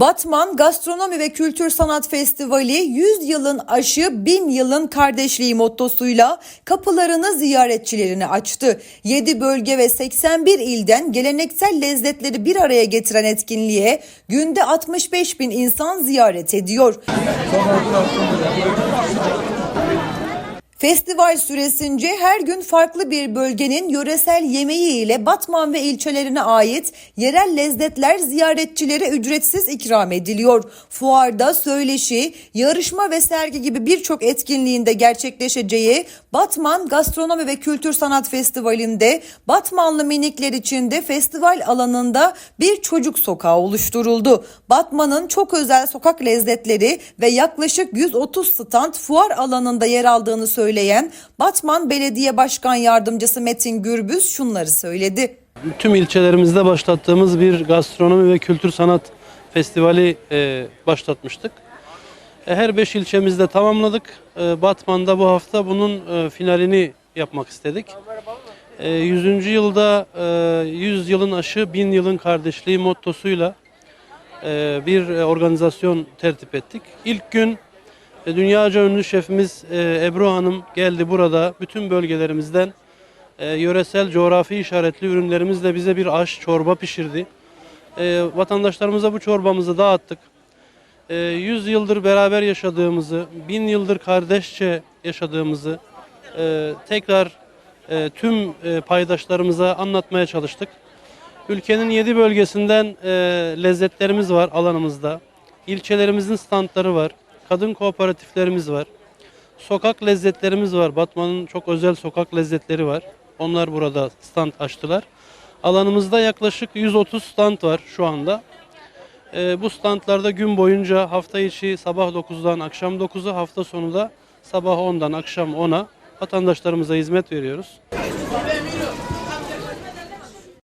Batman Gastronomi ve Kültür Sanat Festivali 100 yılın aşı 1000 yılın kardeşliği mottosuyla kapılarını ziyaretçilerine açtı. 7 bölge ve 81 ilden geleneksel lezzetleri bir araya getiren etkinliğe günde 65 bin insan ziyaret ediyor. Festival süresince her gün farklı bir bölgenin yöresel yemeği ile Batman ve ilçelerine ait yerel lezzetler ziyaretçilere ücretsiz ikram ediliyor. Fuarda söyleşi, yarışma ve sergi gibi birçok etkinliğinde gerçekleşeceği Batman Gastronomi ve Kültür Sanat Festivali'nde Batmanlı minikler için de festival alanında bir çocuk sokağı oluşturuldu. Batman'ın çok özel sokak lezzetleri ve yaklaşık 130 stand fuar alanında yer aldığını söyleyen Batman Belediye Başkan Yardımcısı Metin Gürbüz şunları söyledi. Tüm ilçelerimizde başlattığımız bir gastronomi ve kültür sanat festivali e, başlatmıştık. E, her beş ilçemizde tamamladık. E, Batman'da bu hafta bunun e, finalini yapmak istedik. E, 100. yılda e, 100 yılın aşı 1000 yılın kardeşliği mottosuyla bir organizasyon tertip ettik. İlk gün e, dünyaca ünlü şefimiz e, Ebru Hanım geldi burada bütün bölgelerimizden e, yöresel coğrafi işaretli ürünlerimizle bize bir aş çorba pişirdi. E, vatandaşlarımıza bu çorbamızı dağıttık. E, 100 yıldır beraber yaşadığımızı, 1000 yıldır kardeşçe yaşadığımızı tekrar tüm paydaşlarımıza anlatmaya çalıştık. Ülkenin 7 bölgesinden lezzetlerimiz var alanımızda. İlçelerimizin standları var. Kadın kooperatiflerimiz var. Sokak lezzetlerimiz var. Batman'ın çok özel sokak lezzetleri var. Onlar burada stand açtılar. Alanımızda yaklaşık 130 stand var şu anda. Ee, bu standlarda gün boyunca hafta içi sabah 9'dan akşam 9'a, hafta sonu da sabah 10'dan akşam 10'a vatandaşlarımıza hizmet veriyoruz.